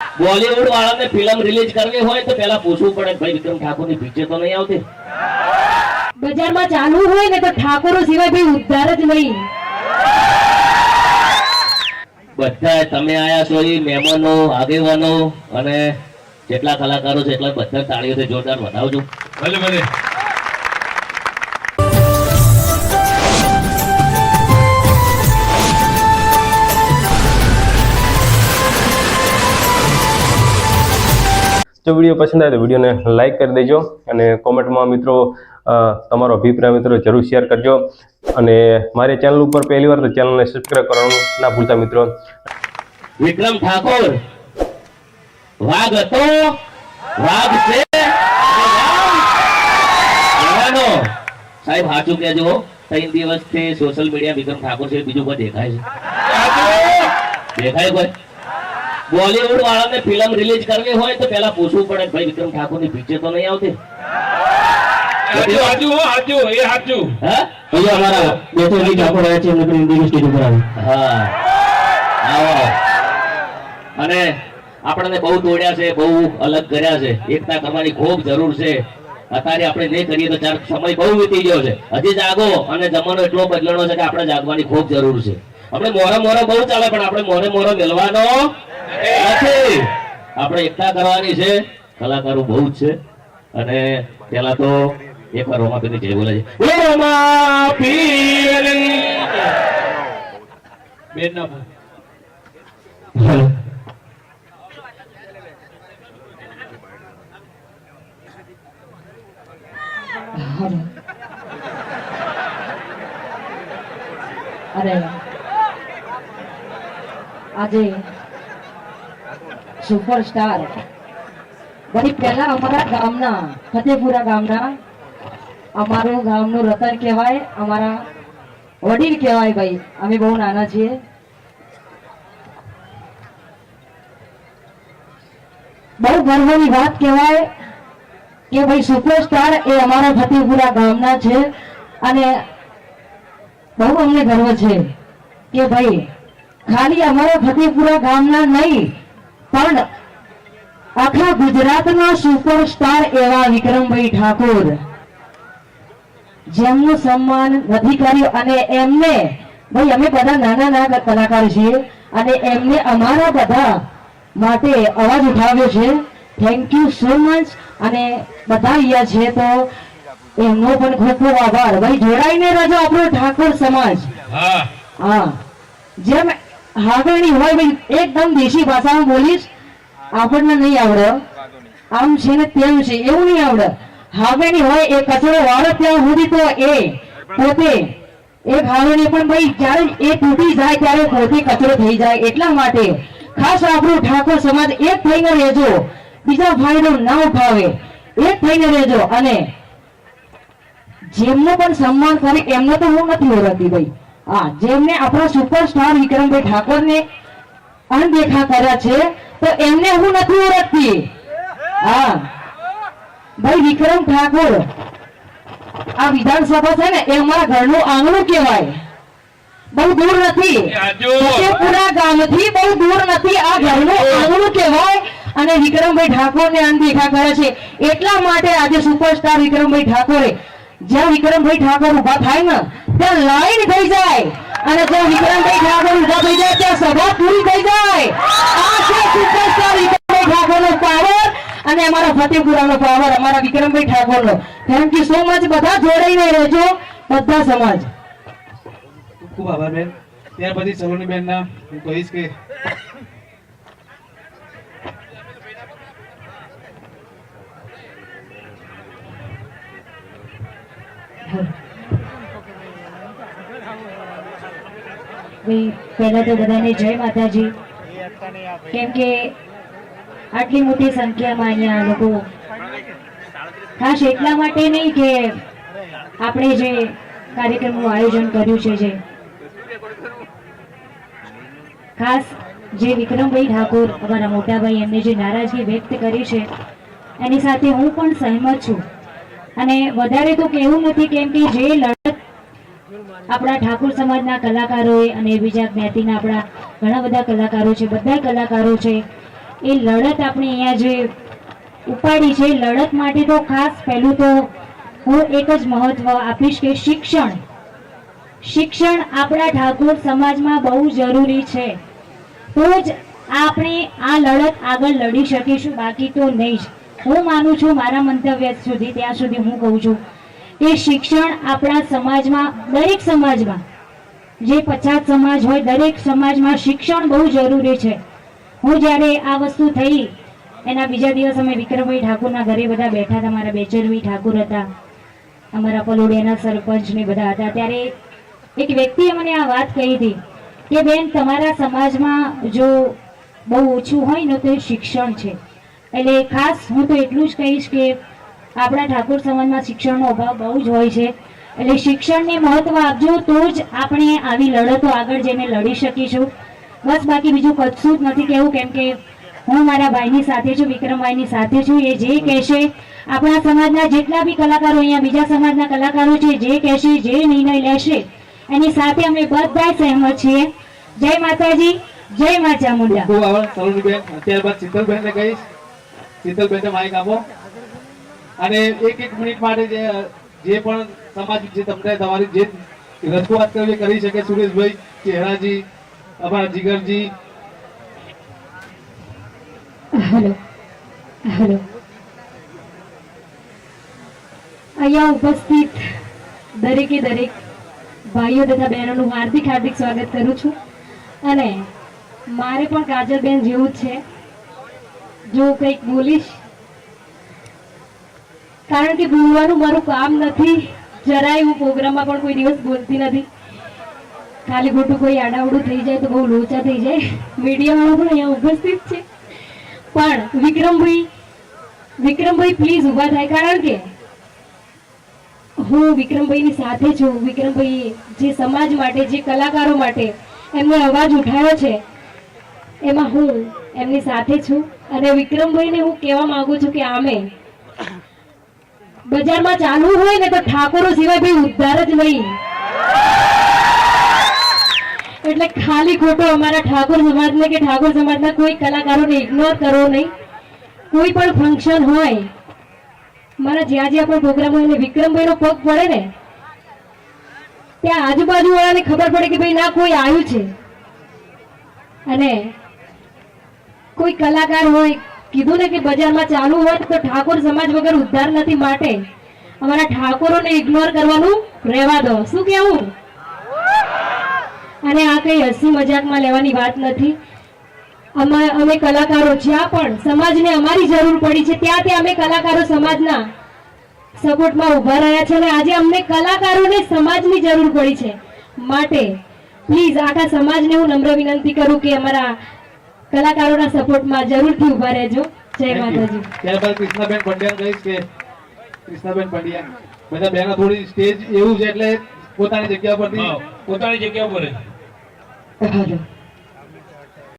બોલીવુડ વાળાને film release કરવી હોય તો પેલા પૂછવું પડે ભાઈ વિક્રમ ઠાકોરની પીચે તો નહીં આવતી? બજારમાં ચાલુ હોય ને તો ઠાકોરો સિવાય ભાઈ ઉદ્ધાર જ નહીં. બધા તમે આયા છો એ મહેમાનો આગેવાનો અને જેટલા કલાકારો છે એટલા બધા તાળીઓથી જોરદાર વધાવજો. ભલે ભલે. જો વીડિયો પસંદ આવે તો વિડીયોને લાઇક કરી દેજો અને કોમેન્ટમાં મિત્રો તમારો અભિપ્રાય મિત્રો જરૂર શેર કરજો. અને મારી ચેનલ ઉપર પહેલી વાર તો ચેનલને સબસ્ક્રાઈબ કરવાનું ના ભૂલતા મિત્રો. વિક્રમ ઠાકોર વાઘ હતો? વાઘ છે. સાહેબ સાચું કહેજો. ત્રણ દિવસથી સોશિયલ મીડિયા વિક્રમ ઠાકોર છે બીજું કોઈ દેખાય છે? દેખાય કોઈ? બોલીવુડ વાળાને ફિલ્મ રિલીઝ કરવી હોય તો પેલા પૂછવું પડે ભાઈ વિક્રમ ઠાકોરની પિક્ચર તો નહીં આવતી? ઠાકોર અને આપણને બહુ તોડ્યા છે બહુ અલગ કર્યા છે. એકતા કરવાની ખૂબ જરૂર છે. અત્યારે આપણે નહીં કરીએ તો ચાર સમય બહુ વીતી ગયો છે. હજી જાગો અને જમાનો એટલો બદલણો છે કે આપણે જાગવાની ખૂબ જરૂર છે. આપણે મોરે મોરે બહુ ચાલે પણ આપણે મોરે મોરે મેળવાનો નથી. આપણે એકઠા કરવાની છે. કલાકારો બહુ જ છે. અને પેલા તો એક વાર રોમા રોમાપીરની જય બોલે છે. બોલો રોમાપીરની બેન ના અરે, આજે સુપરસ્ટાર. વળી પહેલા અમારા ગામના, ફતેપુરા ગામના, અમારું ગામનું રતન કહેવાય, અમારા વડીલ કહેવાય ભાઈ. અમે બહુ નાના છીએ. બહુ ગર્વની વાત કહેવાય કે ભાઈ સુપરસ્ટાર એ અમારા ફતેપુરા ગામના છે અને બહુ અમને ગર્વ છે કે ભાઈ ખાલી અમારા ફતેપુરા ગામના નહીં પણ આખા ગુજરાતના સુપરસ્ટાર એવા વિક્રમભાઈ ઠાકોર જેમનું સન્માન નથી કર્યું અને એમને ભાઈ અમે બધા નાના નાના કલાકાર છીએ અને એમને અમારા બધા માટે અવાજ ઉઠાવ્યો છે. થેન્ક યુ સો મચ અને બધા અહીંયા છે તો એમનો પણ ખૂબ ખૂબ આભાર. ભાઈ જોડાઈને રહેજો આપણો ઠાકોર સમાજ. હા. હા. જેમ હાવેણી હોય ભાઈ એકદમ દેશી ભાષામાં બોલીશ. આપણને નહીં આવડે. આમ છે ને તેમ છે, એવું નહીં આવડે. હાવેણી હોય એ કચરો વાળો ત્યાં સુધી તો એ પોતે એક હાવેણી પણ ભાઈ જ્યારે એ તૂટી જાય ત્યારે પોતે કચરો થઈ જાય એટલા માટે. ખાસ આપણું ઠાકોર સમાજ એક થઈને રહેજો. બીજા ભાઈનો ના ભાવે એક થઈને રહેજો. અને જેમનું પણ સન્માન કરે એમને તો હું નથી ઓળખતી ભાઈ. હા જેમને આપણા સુપરસ્ટાર વિક્રમભાઈ ઠાકોરને અનદેખા કર્યા છે તો એમને હું નથી ઓળખતી. હા. ભાઈ વિક્રમ ઠાકોર આ વિધાનસભા છે ને એ અમારા ઘરનું આંગણું કહેવાય. બહુ દૂર નથી. ફતેપુરા ગામથી બહુ દૂર નથી આ ઘરનું આંગણું કહેવાય અને વિક્રમભાઈ ઠાકોરને અનદેખા કરે છે. એટલા માટે આજે સુપરસ્ટાર વિક્રમભાઈ ઠાકોરે જ્યાં વિક્રમભાઈ ઠાકોર ઊભા થાય ને ત્યાં લાઈન થઈ જાય અને જ્યાં વિક્રમભાઈ ઠાકોર ઊભા થઈ જાય, ત્યાં સભા પૂરી થઈ જાય. આ છે સુપરસ્ટાર વિક્રમભાઈ ઠાકોરનો પાવર અને અમારા ફતેપુરાનો પાવર અમારા વિક્રમભાઈ ઠાકોરનો. થેન્ક યુ સો મચ બધા જોડાઈને રહેજો, બધા સમાજ. ખૂબ આભાર, બેન. ત્યાર પછી સલોની બેન ના હું કહીશ કે ભાઈ પહેલા તો બધાને જય માતાજી. કેમ કે આટલી મોટી સંખ્યામાં અહીંયા લોકો ખાસ એટલા માટે નહીં કે આપણે જે કાર્યક્રમનું આયોજન કર્યું છે જે. ખાસ જે વિક્રમભાઈ ઠાકોર, અમારા મોટાભાઈ, એમને જે નારાજગી વ્યક્ત કરી છે, એની સાથે હું પણ સહેમત છું. અને વધારે તો કેવું નથી કેમ કે જે આપણા ઠાકોર સમાજના કલાકારોએ અને બીજા જ્ઞાતિના આપણા ઘણા બધા કલાકારો છે, બધા કલાકારો છે. એ લડત આપણે અહીંયા જે ઉપાડી છે, લડત માટે તો ખાસ પહેલું તો હું એક જ મહત્વ આપીશ કે શિક્ષણ. શિક્ષણ આપણા ઠાકોર સમાજમાં બહુ જરૂરી છે. તો જ આપણે આ લડત આગળ લડી શકીશું, બાકી તો નહીં જ. હું માનું છું મારા મંતવ્ય સુધી, ત્યાં સુધી હું કહું છું. કે શિક્ષણ આપણા સમાજમાં, દરેક સમાજમાં, જે પછાત સમાજ હોય, દરેક સમાજમાં શિક્ષણ બહુ જરૂરી છે. હું જ્યારે આ વસ્તુ થઈ, એના બીજા દિવસ અમે વિક્રમભાઈ ઠાકુરના ઘરે બધા બેઠા હતા, મારા બેચરભાઈ ઠાકુર હતા, અમારા પલોડિયાના સરપંચ ને બધા હતા, ત્યારે એક વ્યક્તિએ મને આ વાત કહી હતી કે, બેન, તમારા સમાજમાં જો બહુ ઓછું હોય ને તો એ શિક્ષણ છે. એટલે ખાસ હું તો એટલું જ કહીશ કે આપણા ઠાકોર સમાજમાં શિક્ષણનો અભાવ બહુ જ હોય છે. એટલે શિક્ષણને મહત્વ આપજો તો જ આપણે આવી લડતો આગળ જઈને લડી શકીશું. બસ બાકી બીજું કશું જ નથી કહેવું કેમ કે હું મારા ભાઈની સાથે છું, વિક્રમભાઈની સાથે છું. એ જે કહેશે, આપણા સમાજના જેટલા બી કલાકારો અહીંયા, બીજા સમાજના કલાકારો છે, જે કહેશે, જે નિર્ણય લેશે, એની સાથે અમે બધા સહેમત છીએ. જય માતાજી, જય મા ચામુંડા ખૂબ આભાર શીતલબેનને કહીશ. શીતલબેનને માઇક આપો. અને એક એક મિનિટ માટે જે પણ સમાજ, જે તમને તમારી જે રજૂઆત કરી શકે સુરેશભાઈ, ચહેરાજી, અમારા જીગરજી. અહીંયા ઉપસ્થિત દરેકે દરેક ભાઈઓ તથા બહેનોનું હાર્દિક હાર્દિક સ્વાગત કરું છું. અને મારે પણ કાજલબેન જેવું જ છે. જો કંઈક બોલીશ કારણ કે બોલવાનું મારું કામ નથી. જરાય હું પ્રોગ્રામમાં પણ કોઈ દિવસ બોલતી નથી. ખાલી ખોટું કોઈ આડાવડું થઈ જાય તો બહુ લોચા થઈ જાય. મીડિયાવાળા પણ અહીંયા ઉપસ્થિત છે. પણ વિક્રમભાઈ વિક્રમભાઈ પ્લીઝ ઊભા થાય. કારણ કે હું વિક્રમભાઈની સાથે છું. વિક્રમભાઈ જે સમાજ માટે, જે કલાકારો માટે એમનો અવાજ ઉઠાવ્યો છે, એમાં હું એમની સાથે છું. અને વિક્રમભાઈને હું કહેવા માગું છું કે આમે બજારમાં ચાલવું હોય ને તો ઠાકોરો સિવાય ભાઈ ઉદ્ધાર જ નહીં. એટલે ખાલી ખોટો અમારા ઠાકોર સમાજને કે ઠાકોર સમાજના કોઈ કલાકારોને ઇગ્નોર કરવો નહીં. કોઈ પણ ફંક્શન હોય, મારા જ્યાં જ્યાં પણ પ્રોગ્રામ હોય ને વિક્રમભાઈનો પગ પડે ને, ત્યાં આજુબાજુ વાળાને ખબર પડે કે ભાઈ ના કોઈ આવ્યું છે. અને કોઈ કલાકાર હોય કીધું ને કે બજારમાં ચાલુ હોય તો ઠાકોર સમાજ વગર ઉદ્ધાર નથી માટે. અમારા ઠાકોરોને ઇગ્નોર કરવાનું રહેવા દો. શું કેવું અને આ કઈ હસી મજાકમાં લેવાની વાત નથી. અમે કલાકારો જ્યાં પણ સમાજને અમારી જરૂર પડી છે, ત્યાં ત્યાં અમે કલાકારો સમાજના સપોર્ટમાં ઊભા રહ્યા છે અને આજે અમને કલાકારોને સમાજની જરૂર પડી છે. માટે પ્લીઝ આખા સમાજને હું નમ્ર વિનંતી કરું કે અમારા કલાકારોના સપોર્ટમાં જરૂરથી ઊભા રહેજો. જય માતાજી. ત્યારબાદ કૃષ્ણાબેન પંડ્યા કહીશ કે કૃષ્ણાબેન પંડ્યા બધા બહેનો થોડી સ્ટેજ એવું છે એટલે પોતાની જગ્યા પરથી પોતાની જગ્યા પર